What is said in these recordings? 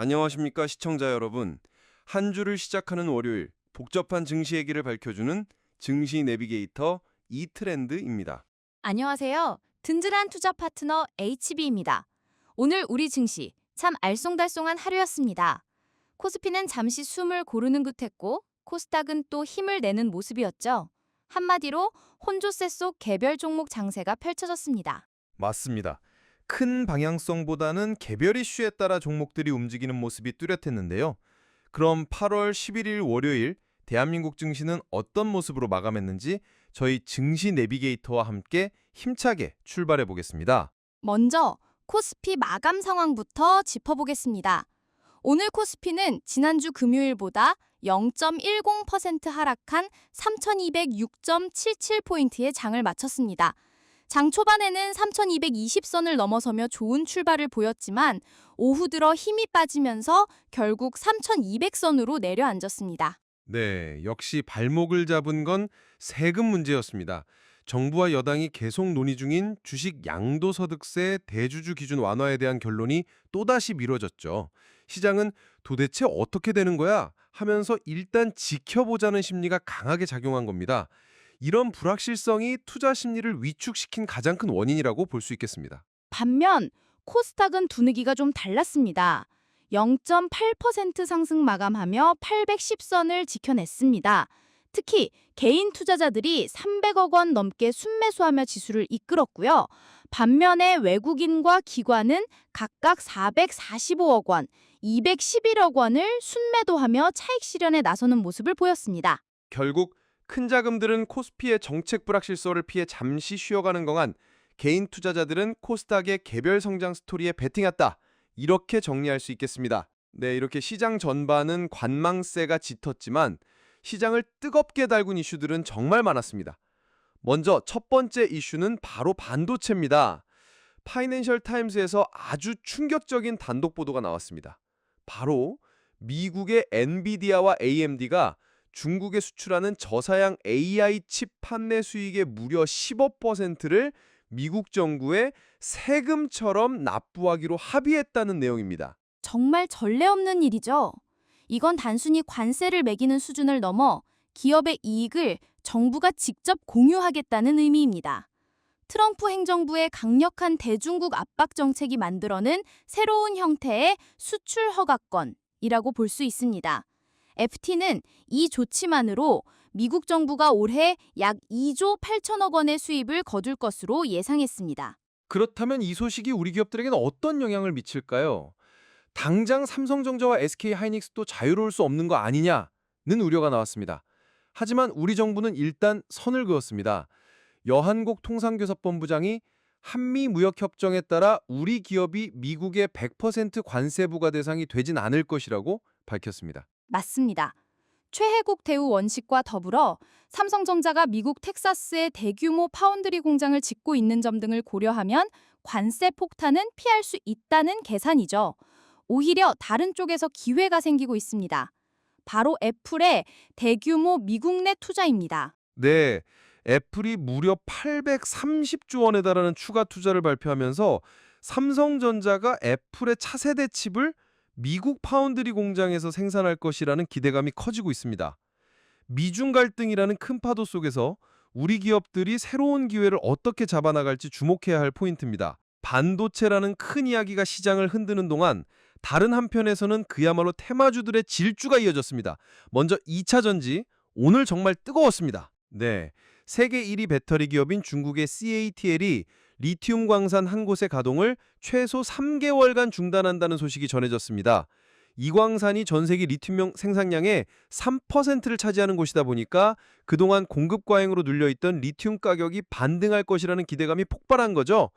안녕하십니까 시청자 여러분. 한 주를 시작하는 월요일 복잡한 증시 얘기를 밝혀주는 증시 내비게이터 이트렌드입니다. 안녕하세요. 든든한 투자 파트너 HB입니다. 오늘 우리 증시 참 알쏭달쏭한 하루였습니다. 코스피는 잠시 숨을 고르는 듯했고 코스닥은 또 힘을 내는 모습이었죠. 한마디로 혼조세 속 개별 종목 장세가 펼쳐졌습니다. 맞습니다. 큰 방향성보다는 개별 이슈에 따라 종목들이 움직이는 모습이 뚜렷했는데요. 그럼 8월 11일 월요일 대한민국 증시는 어떤 모습으로 마감했는지 저희 증시 내비게이터와 함께 힘차게 출발해 보겠습니다. 먼저 코스피 마감 상황부터 짚어보겠습니다. 오늘 코스피는 지난주 금요일보다 0.10% 하락한 3206.77포인트의 장을 마쳤습니다. 장 초반에는 3220선을 넘어서며 좋은 출발을 보였지만 오후 들어 힘이 빠지면서 결국 3200선으로 내려앉았습니다. 네, 역시 발목을 잡은 건 세금 문제였습니다. 정부와 여당이 계속 논의 중인 주식 양도소득세 대주주 기준 완화에 대한 결론이 또다시 미뤄졌죠. 시장은 도대체 어떻게 되는 거야? 하면서 일단 지켜보자는 심리가 강하게 작용한 겁니다. 이런 불확실성이 투자 심리를 위축시킨 가장 큰 원인이라고 볼 수 있겠습니다. 반면 코스닥은 두느기가 좀 달랐습니다. 0.8% 상승 마감하며 810선을 지켜냈습니다. 특히 개인 투자자들이 300억 원 넘게 순매수하며 지수를 이끌었고요. 반면에 외국인과 기관은 각각 445억 원, 211억 원을 순매도하며 차익 실현에 나서는 모습을 보였습니다. 결국 큰 자금들은 코스피의 정책 불확실성을 피해 잠시 쉬어가는 동안 개인 투자자들은 코스닥의 개별 성장 스토리에 베팅했다. 이렇게 정리할 수 있겠습니다. 네, 이렇게 시장 전반은 관망세가 짙었지만 시장을 뜨겁게 달군 이슈들은 정말 많았습니다. 먼저 첫 번째 이슈는 바로 반도체입니다. 파이낸셜 타임스에서 아주 충격적인 단독 보도가 나왔습니다. 바로 미국의 엔비디아와 AMD가 중국에 수출하는 저사양 AI 칩 판매 수익의 무려 15%를 미국 정부에 세금처럼 납부하기로 합의했다는 내용입니다. 정말 전례 없는 일이죠. 이건 단순히 관세를 매기는 수준을 넘어 기업의 이익을 정부가 직접 공유하겠다는 의미입니다. 트럼프 행정부의 강력한 대중국 압박 정책이 만들어낸 새로운 형태의 수출 허가권이라고 볼 수 있습니다. FT는 이 조치만으로 미국 정부가 올해 약 2조 8천억 원의 수입을 거둘 것으로 예상했습니다. 그렇다면 이 소식이 우리 기업들에게는 어떤 영향을 미칠까요? 당장 삼성전자와 SK하이닉스도 자유로울 수 없는 거 아니냐는 우려가 나왔습니다. 하지만 우리 정부는 일단 선을 그었습니다. 여한국 통상교섭본부장이 한미 무역협정에 따라 우리 기업이 미국의 100% 관세 부과 대상이 되진 않을 것이라고 밝혔습니다. 맞습니다. 최혜국 대우 원식과 더불어 삼성전자가 미국 텍사스에 대규모 파운드리 공장을 짓고 있는 점 등을 고려하면 관세 폭탄은 피할 수 있다는 계산이죠. 오히려 다른 쪽에서 기회가 생기고 있습니다. 바로 애플의 대규모 미국 내 투자입니다. 네, 애플이 무려 830조 원에 달하는 추가 투자를 발표하면서 삼성전자가 애플의 차세대 칩을 미국 파운드리 공장에서 생산할 것이라는 기대감이 커지고 있습니다. 미중 갈등이라는 큰 파도 속에서 우리 기업들이 새로운 기회를 어떻게 잡아나갈지 주목해야 할 포인트입니다. 반도체라는 큰 이야기가 시장을 흔드는 동안 다른 한편에서는 그야말로 테마주들의 질주가 이어졌습니다. 먼저 2차 전지, 오늘 정말 뜨거웠습니다. 네, 세계 1위 배터리 기업인 중국의 CATL이 리튬 광산 한 곳의 가동을 최소 3개월간 중단한다는 소식이 전해졌습니다. 이 광산이 전 세계 리튬 생산량의 3%를 차지하는 곳이다 보니까 그동안 공급 과잉으로 눌려있던 리튬 가격이 반등할 것이라는 기대감이 폭발한 거죠.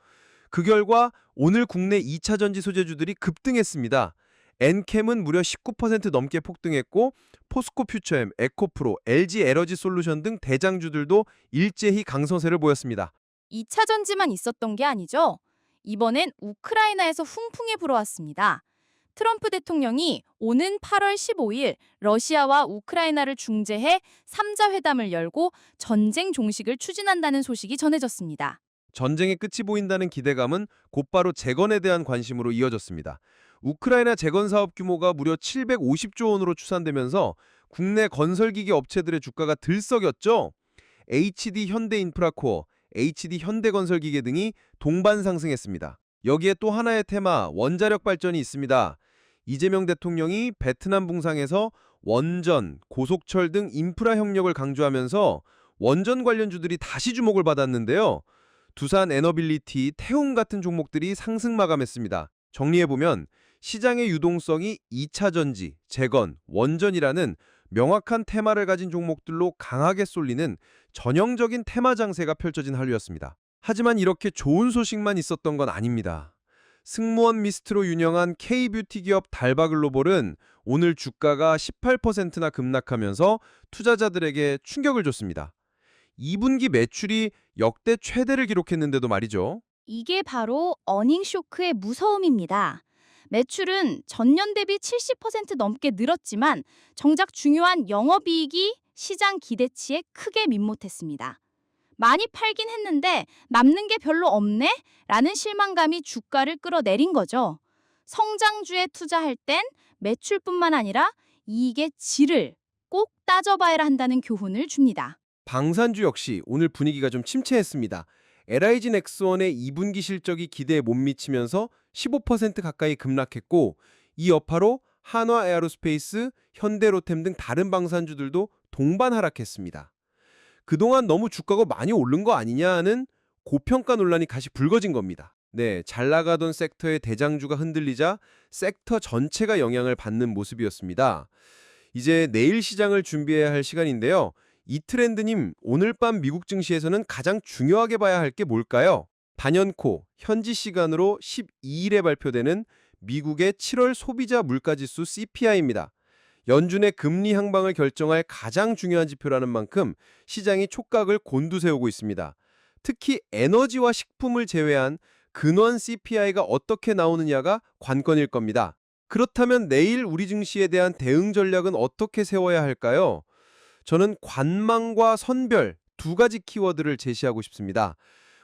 그 결과 오늘 국내 2차 전지 소재주들이 급등했습니다. 엔캠은 무려 19% 넘게 폭등했고 포스코 퓨처엠, 에코프로, LG 에너지 솔루션 등 대장주들도 일제히 강서세를 보였습니다. 2차 전지만 있었던 게 아니죠. 이번엔 우크라이나에서 훈풍이 불어왔습니다. 트럼프 대통령이 오는 8월 15일 러시아와 우크라이나를 중재해 3자 회담을 열고 전쟁 종식을 추진한다는 소식이 전해졌습니다. 전쟁의 끝이 보인다는 기대감은 곧바로 재건에 대한 관심으로 이어졌습니다. 우크라이나 재건 사업 규모가 무려 750조 원으로 추산되면서 국내 건설기기 업체들의 주가가 들썩였죠. HD 현대인프라코어, HD 현대건설기계 등이 동반 상승했습니다. 여기에 또 하나의 테마 원자력 발전이 있습니다. 이재명 대통령이 베트남 붕상에서 원전, 고속철 등 인프라 협력을 강조하면서 원전 관련주들이 다시 주목을 받았는데요. 두산 에너빌리티, 태움 같은 종목들이 상승 마감했습니다. 정리해보면 시장의 유동성이 2차 전지, 재건, 원전이라는 명확한 테마를 가진 종목들로 강하게 쏠리는 전형적인 테마 장세가 펼쳐진 한류였습니다. 하지만 이렇게 좋은 소식만 있었던 건 아닙니다. 승무원 미스트로 유명한 K뷰티 기업 달바글로벌은 오늘 주가가 18%나 급락하면서 투자자들에게 충격을 줬습니다. 2분기 매출이 역대 최대를 기록했는데도 말이죠. 이게 바로 어닝 쇼크의 무서움입니다. 매출은 전년 대비 70% 넘게 늘었지만 정작 중요한 영업이익이 시장 기대치에 크게 민못했습니다. 많이 팔긴 했는데 남는 게 별로 없네? 라는 실망감이 주가를 끌어내린 거죠. 성장주에 투자할 땐 매출뿐만 아니라 이익의 질을 꼭 따져봐야 한다는 교훈을 줍니다. 방산주 역시 오늘 분위기가 좀 침체했습니다. LIG 넥스원의 2분기 실적이 기대에 못 미치면서 15% 가까이 급락했고 이 여파로 한화 에어로스페이스, 현대로템 등 다른 방산주들도 동반 하락했습니다. 그동안 너무 주가가 많이 오른 거 아니냐는 고평가 논란이 다시 불거진 겁니다. 네, 잘 나가던 섹터의 대장주가 흔들리자 섹터 전체가 영향을 받는 모습이었습니다. 이제 내일 시장을 준비해야 할 시간인데요. 이 트렌드님, 오늘 밤 미국 증시에서는 가장 중요하게 봐야 할 게 뭘까요? 단연코 현지 시간으로 12일에 발표되는 미국의 7월 소비자 물가지수 CPI입니다. 연준의 금리 향방을 결정할 가장 중요한 지표라는 만큼 시장이 촉각을 곤두세우고 있습니다. 특히 에너지와 식품을 제외한 근원 CPI가 어떻게 나오느냐가 관건일 겁니다. 그렇다면 내일 우리 증시에 대한 대응 전략은 어떻게 세워야 할까요? 저는 관망과 선별 두 가지 키워드를 제시하고 싶습니다.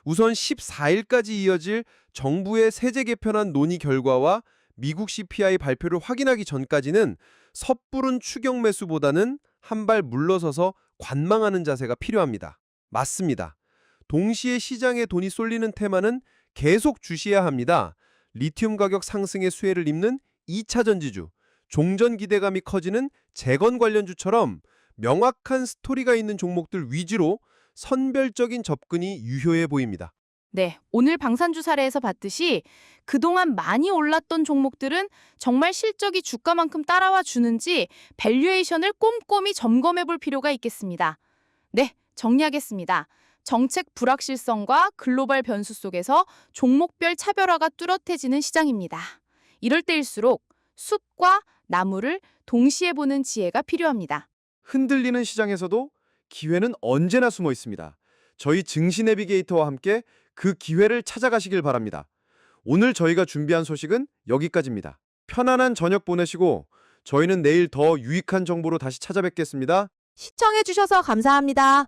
우선 14일까지 이어질 정부의 세제 개편안 논의 결과와 미국 CPI 발표를 확인하기 전까지는 섣부른 추격 매수보다는 한 발 물러서서 관망하는 자세가 필요합니다. 맞습니다. 동시에 시장에 돈이 쏠리는 테마는 계속 주시해야 합니다. 리튬 가격 상승의 수혜를 입는 2차 전지주, 종전 기대감이 커지는 재건 관련주처럼 명확한 스토리가 있는 종목들 위주로 선별적인 접근이 유효해 보입니다. 네, 오늘 방산주 사례에서 봤듯이 그동안 많이 올랐던 종목들은 정말 실적이 주가만큼 따라와 주는지 밸류에이션을 꼼꼼히 점검해 볼 필요가 있겠습니다. 네, 정리하겠습니다. 정책 불확실성과 글로벌 변수 속에서 종목별 차별화가 뚜렷해지는 시장입니다. 이럴 때일수록 숲과 나무를 동시에 보는 지혜가 필요합니다. 흔들리는 시장에서도 기회는 언제나 숨어 있습니다. 저희 증시 내비게이터와 함께 그 기회를 찾아가시길 바랍니다. 오늘 저희가 준비한 소식은 여기까지입니다. 편안한 저녁 보내시고 저희는 내일 더 유익한 정보로 다시 찾아뵙겠습니다. 시청해주셔서 감사합니다.